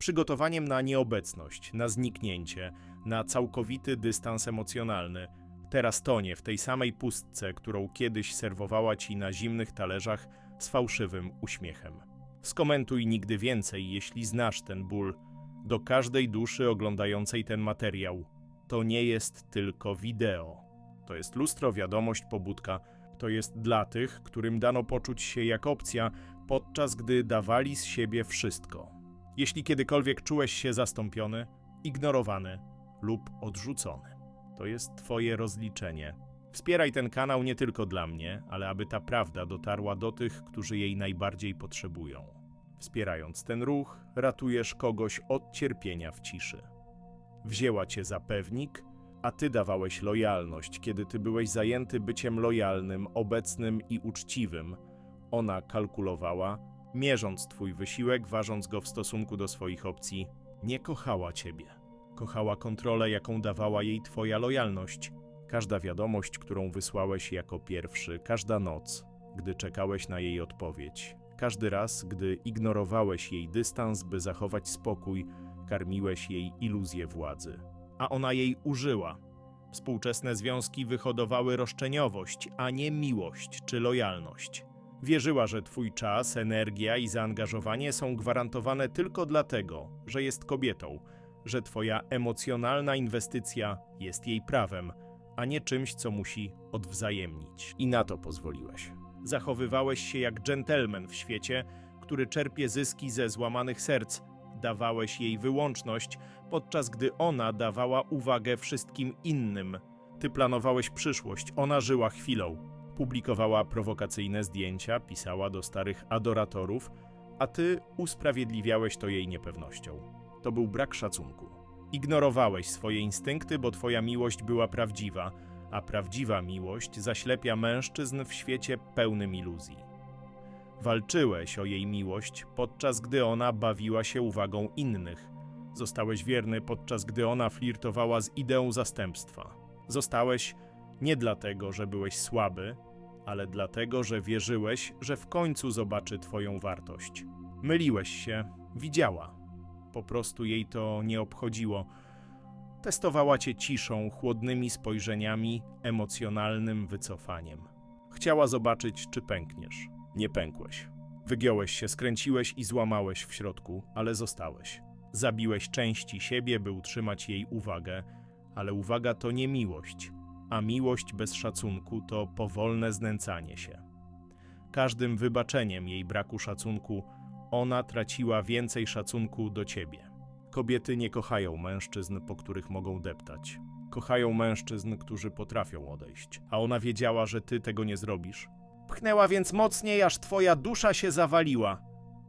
przygotowaniem na nieobecność, na zniknięcie, na całkowity dystans emocjonalny. Teraz tonie w tej samej pustce, którą kiedyś serwowała ci na zimnych talerzach z fałszywym uśmiechem. Skomentuj nigdy więcej, jeśli znasz ten ból. Do każdej duszy oglądającej ten materiał. To nie jest tylko wideo. To jest lustro, wiadomość, pobudka. To jest dla tych, którym dano poczuć się jak opcja, podczas gdy dawali z siebie wszystko. Jeśli kiedykolwiek czułeś się zastąpiony, ignorowany lub odrzucony, to jest Twoje rozliczenie. Wspieraj ten kanał nie tylko dla mnie, ale aby ta prawda dotarła do tych, którzy jej najbardziej potrzebują. Wspierając ten ruch, ratujesz kogoś od cierpienia w ciszy. Wzięła cię za pewnik, a ty dawałeś lojalność, kiedy ty byłeś zajęty byciem lojalnym, obecnym i uczciwym. Ona kalkulowała, mierząc twój wysiłek, ważąc go w stosunku do swoich opcji. Nie kochała ciebie. Kochała kontrolę, jaką dawała jej twoja lojalność. Każda wiadomość, którą wysłałeś jako pierwszy, każda noc, gdy czekałeś na jej odpowiedź, każdy raz, gdy ignorowałeś jej dystans, by zachować spokój, karmiłeś jej iluzję władzy. A ona jej użyła. Współczesne związki wyhodowały roszczeniowość, a nie miłość czy lojalność. Wierzyła, że twój czas, energia i zaangażowanie są gwarantowane tylko dlatego, że jest kobietą, że twoja emocjonalna inwestycja jest jej prawem, a nie czymś, co musi odwzajemnić. I na to pozwoliłeś. Zachowywałeś się jak dżentelmen w świecie, który czerpie zyski ze złamanych serc. Dawałeś jej wyłączność, podczas gdy ona dawała uwagę wszystkim innym. Ty planowałeś przyszłość, ona żyła chwilą. Publikowała prowokacyjne zdjęcia, pisała do starych adoratorów, a ty usprawiedliwiałeś to jej niepewnością. To był brak szacunku. Ignorowałeś swoje instynkty, bo twoja miłość była prawdziwa, a prawdziwa miłość zaślepia mężczyzn w świecie pełnym iluzji. Walczyłeś o jej miłość, podczas gdy ona bawiła się uwagą innych. Zostałeś wierny, podczas gdy ona flirtowała z ideą zastępstwa. Zostałeś nie dlatego, że byłeś słaby, ale dlatego, że wierzyłeś, że w końcu zobaczy Twoją wartość. Myliłeś się, widziała. Po prostu jej to nie obchodziło. Testowała cię ciszą, chłodnymi spojrzeniami, emocjonalnym wycofaniem. Chciała zobaczyć, czy pękniesz. Nie pękłeś. Wygiąłeś się, skręciłeś i złamałeś w środku, ale zostałeś. Zabiłeś części siebie, by utrzymać jej uwagę, ale uwaga to nie miłość, a miłość bez szacunku to powolne znęcanie się. Każdym wybaczeniem jej braku szacunku ona traciła więcej szacunku do ciebie. Kobiety nie kochają mężczyzn, po których mogą deptać. Kochają mężczyzn, którzy potrafią odejść. A ona wiedziała, że ty tego nie zrobisz. Pchnęła więc mocniej, aż twoja dusza się zawaliła.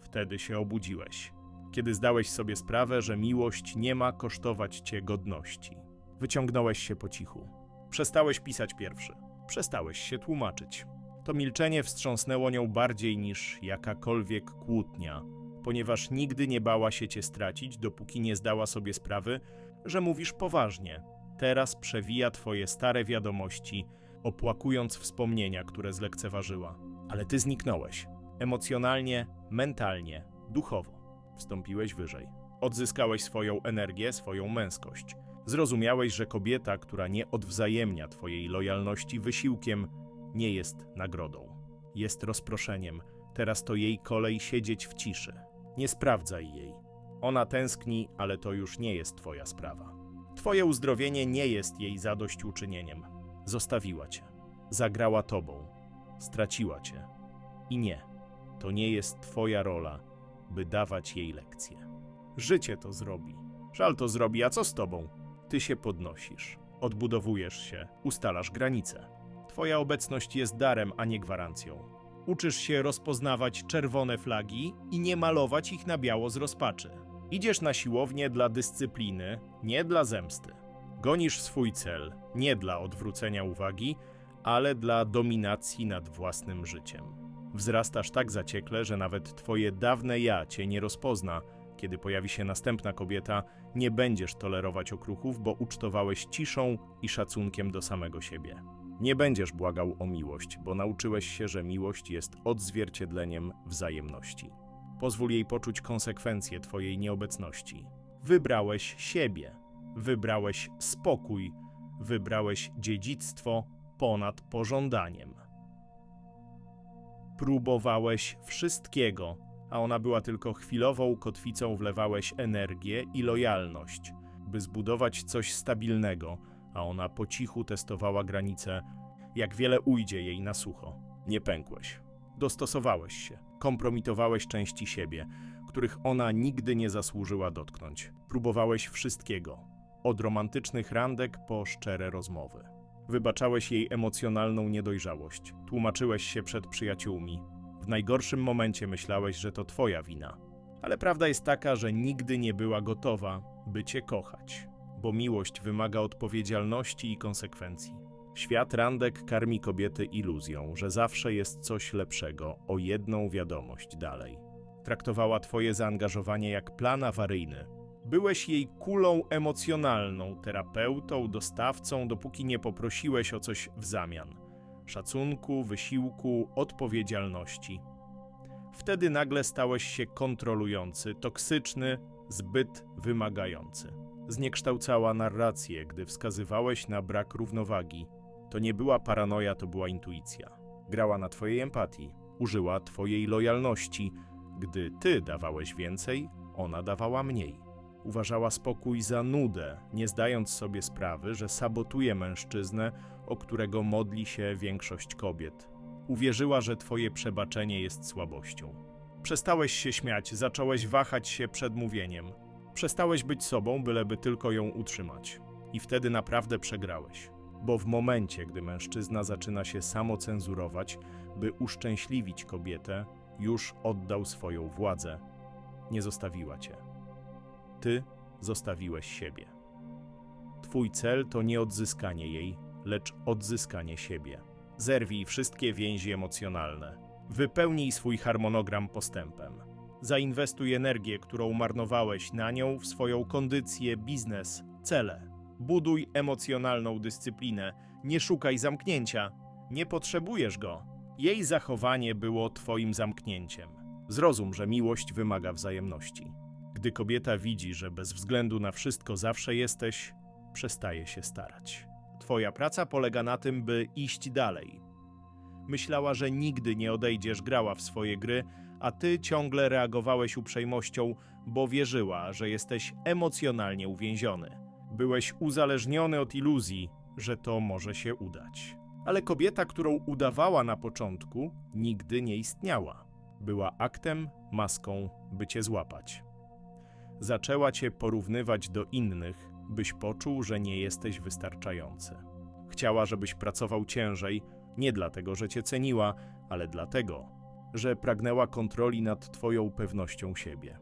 Wtedy się obudziłeś, kiedy zdałeś sobie sprawę, że miłość nie ma kosztować cię godności. Wyciągnąłeś się po cichu. Przestałeś pisać pierwszy. Przestałeś się tłumaczyć. To milczenie wstrząsnęło nią bardziej niż jakakolwiek kłótnia, ponieważ nigdy nie bała się cię stracić, dopóki nie zdała sobie sprawy, że mówisz poważnie. Teraz przewija twoje stare wiadomości, opłakując wspomnienia, które zlekceważyła. Ale ty zniknąłeś. Emocjonalnie, mentalnie, duchowo. Wstąpiłeś wyżej. Odzyskałeś swoją energię, swoją męskość. Zrozumiałeś, że kobieta, która nie odwzajemnia twojej lojalności wysiłkiem, nie jest nagrodą. Jest rozproszeniem. Teraz to jej kolej siedzieć w ciszy. Nie sprawdzaj jej. Ona tęskni, ale to już nie jest twoja sprawa. Twoje uzdrowienie nie jest jej zadośćuczynieniem. Zostawiła cię. Zagrała tobą. Straciła cię. I nie, to nie jest twoja rola, by dawać jej lekcje. Życie to zrobi. Żal to zrobi, a co z tobą? Ty się podnosisz, odbudowujesz się, ustalasz granice. Twoja obecność jest darem, a nie gwarancją. Uczysz się rozpoznawać czerwone flagi i nie malować ich na biało z rozpaczy. Idziesz na siłownię dla dyscypliny, nie dla zemsty. Gonisz swój cel, nie dla odwrócenia uwagi, ale dla dominacji nad własnym życiem. Wzrastasz tak zaciekle, że nawet twoje dawne ja cię nie rozpozna. Kiedy pojawi się następna kobieta, nie będziesz tolerować okruchów, bo ucztowałeś ciszą i szacunkiem do samego siebie. Nie będziesz błagał o miłość, bo nauczyłeś się, że miłość jest odzwierciedleniem wzajemności. Pozwól jej poczuć konsekwencje twojej nieobecności. Wybrałeś siebie, wybrałeś spokój, wybrałeś dziedzictwo ponad pożądaniem. Próbowałeś wszystkiego, a ona była tylko chwilową kotwicą, wlewałeś energię i lojalność, by zbudować coś stabilnego, a ona po cichu testowała granice, jak wiele ujdzie jej na sucho. Nie pękłeś. Dostosowałeś się, kompromitowałeś części siebie, których ona nigdy nie zasłużyła dotknąć. Próbowałeś wszystkiego, od romantycznych randek po szczere rozmowy. Wybaczałeś jej emocjonalną niedojrzałość, tłumaczyłeś się przed przyjaciółmi. W najgorszym momencie myślałeś, że to twoja wina. Ale prawda jest taka, że nigdy nie była gotowa, by cię kochać, bo miłość wymaga odpowiedzialności i konsekwencji. Świat randek karmi kobiety iluzją, że zawsze jest coś lepszego, o jedną wiadomość dalej. Traktowała twoje zaangażowanie jak plan awaryjny. Byłeś jej kulą emocjonalną, terapeutą, dostawcą, dopóki nie poprosiłeś o coś w zamian szacunku, wysiłku, odpowiedzialności. Wtedy nagle stałeś się kontrolujący, toksyczny, zbyt wymagający. Zniekształcała narrację, gdy wskazywałeś na brak równowagi. To nie była paranoja, to była intuicja. Grała na twojej empatii, użyła twojej lojalności. Gdy ty dawałeś więcej, ona dawała mniej. Uważała spokój za nudę, nie zdając sobie sprawy, że sabotuje mężczyznę, o którego modli się większość kobiet. Uwierzyła, że twoje przebaczenie jest słabością. Przestałeś się śmiać, zacząłeś wahać się przed mówieniem. Przestałeś być sobą, byleby tylko ją utrzymać. I wtedy naprawdę przegrałeś. Bo w momencie, gdy mężczyzna zaczyna się samocenzurować, by uszczęśliwić kobietę, już oddał swoją władzę. Nie zostawiła cię. Ty zostawiłeś siebie. Twój cel to nie odzyskanie jej, lecz odzyskanie siebie. Zerwij wszystkie więzi emocjonalne. Wypełnij swój harmonogram postępem. Zainwestuj energię, którą marnowałeś na nią, w swoją kondycję, biznes, cele. Buduj emocjonalną dyscyplinę. Nie szukaj zamknięcia. Nie potrzebujesz go. Jej zachowanie było twoim zamknięciem. Zrozum, że miłość wymaga wzajemności. Gdy kobieta widzi, że bez względu na wszystko zawsze jesteś, przestaje się starać. Twoja praca polega na tym, by iść dalej. Myślała, że nigdy nie odejdziesz, grała w swoje gry, a ty ciągle reagowałeś uprzejmością, bo wierzyła, że jesteś emocjonalnie uwięziony. Byłeś uzależniony od iluzji, że to może się udać. Ale kobieta, którą udawała na początku, nigdy nie istniała. Była aktem, maską, by cię złapać. Zaczęła cię porównywać do innych, byś poczuł, że nie jesteś wystarczający. Chciała, żebyś pracował ciężej, nie dlatego, że cię ceniła, ale dlatego, że pragnęła kontroli nad twoją pewnością siebie.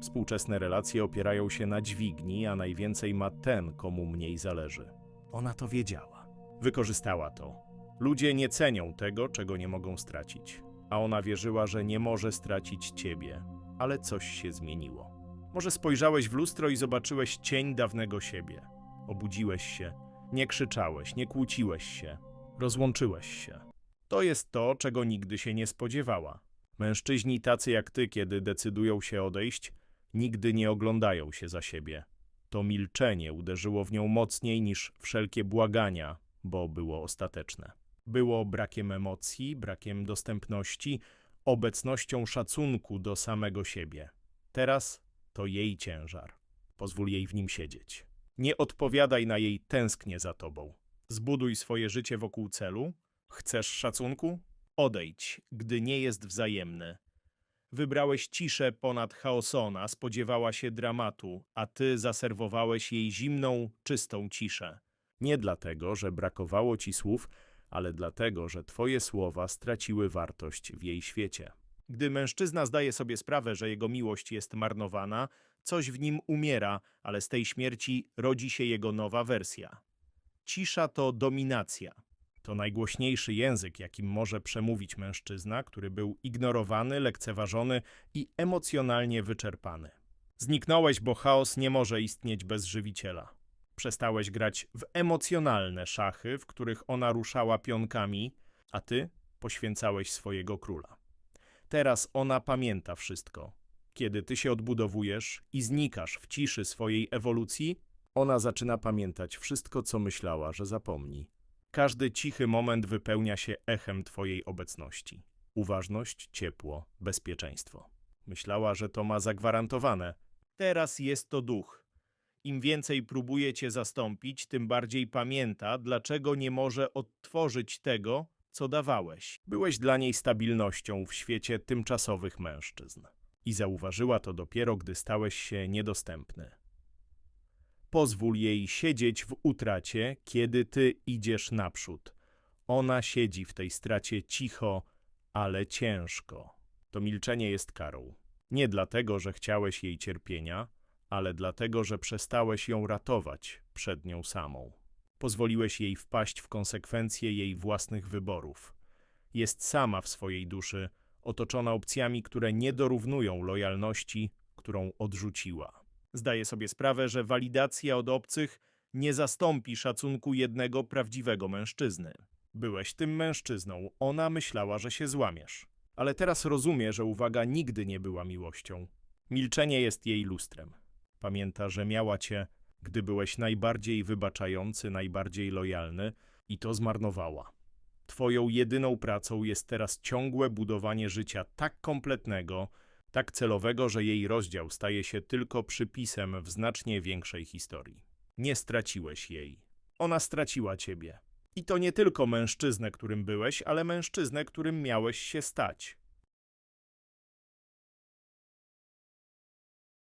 Współczesne relacje opierają się na dźwigni, a najwięcej ma ten, komu mniej zależy. Ona to wiedziała. Wykorzystała to. Ludzie nie cenią tego, czego nie mogą stracić. A ona wierzyła, że nie może stracić ciebie, ale coś się zmieniło. Może spojrzałeś w lustro i zobaczyłeś cień dawnego siebie. Obudziłeś się, nie krzyczałeś, nie kłóciłeś się, rozłączyłeś się. To jest to, czego nigdy się nie spodziewała. Mężczyźni tacy jak ty, kiedy decydują się odejść, nigdy nie oglądają się za siebie. To milczenie uderzyło w nią mocniej niż wszelkie błagania, bo było ostateczne. Było brakiem emocji, brakiem dostępności, obecnością szacunku do samego siebie. Teraz to jej ciężar. Pozwól jej w nim siedzieć. Nie odpowiadaj na jej tęsknię za tobą. Zbuduj swoje życie wokół celu. Chcesz szacunku? Odejdź, gdy nie jest wzajemny. Wybrałeś ciszę ponad chaosona, spodziewała się dramatu, a ty zaserwowałeś jej zimną, czystą ciszę. Nie dlatego, że brakowało ci słów, ale dlatego, że twoje słowa straciły wartość w jej świecie. Gdy mężczyzna zdaje sobie sprawę, że jego miłość jest marnowana, coś w nim umiera, ale z tej śmierci rodzi się jego nowa wersja. Cisza to dominacja. To najgłośniejszy język, jakim może przemówić mężczyzna, który był ignorowany, lekceważony i emocjonalnie wyczerpany. Zniknąłeś, bo chaos nie może istnieć bez żywiciela. Przestałeś grać w emocjonalne szachy, w których ona ruszała pionkami, a ty poświęcałeś swojego króla. Teraz ona pamięta wszystko. Kiedy ty się odbudowujesz i znikasz w ciszy swojej ewolucji, ona zaczyna pamiętać wszystko, co myślała, że zapomni. Każdy cichy moment wypełnia się echem twojej obecności. Uważność, ciepło, bezpieczeństwo. Myślała, że to ma zagwarantowane. Teraz jest to duch. Im więcej próbuje cię zastąpić, tym bardziej pamięta, dlaczego nie może odtworzyć tego, co dawałeś. Byłeś dla niej stabilnością w świecie tymczasowych mężczyzn. I zauważyła to dopiero, gdy stałeś się niedostępny. Pozwól jej siedzieć w utracie, kiedy ty idziesz naprzód. Ona siedzi w tej stracie cicho, ale ciężko. To milczenie jest karą. Nie dlatego, że chciałeś jej cierpienia, ale dlatego, że przestałeś ją ratować przed nią samą. Pozwoliłeś jej wpaść w konsekwencje jej własnych wyborów. Jest sama w swojej duszy, otoczona opcjami, które nie dorównują lojalności, którą odrzuciła. Zdaje sobie sprawę, że walidacja od obcych nie zastąpi szacunku jednego prawdziwego mężczyzny. Byłeś tym mężczyzną, ona myślała, że się złamiesz. Ale teraz rozumie, że uwaga nigdy nie była miłością. Milczenie jest jej lustrem. Pamięta, że miała cię, gdy byłeś najbardziej wybaczający, najbardziej lojalny i to zmarnowała. Twoją jedyną pracą jest teraz ciągłe budowanie życia tak kompletnego, tak celowego, że jej rozdział staje się tylko przypisem w znacznie większej historii. Nie straciłeś jej. Ona straciła ciebie. I to nie tylko mężczyznę, którym byłeś, ale mężczyznę, którym miałeś się stać.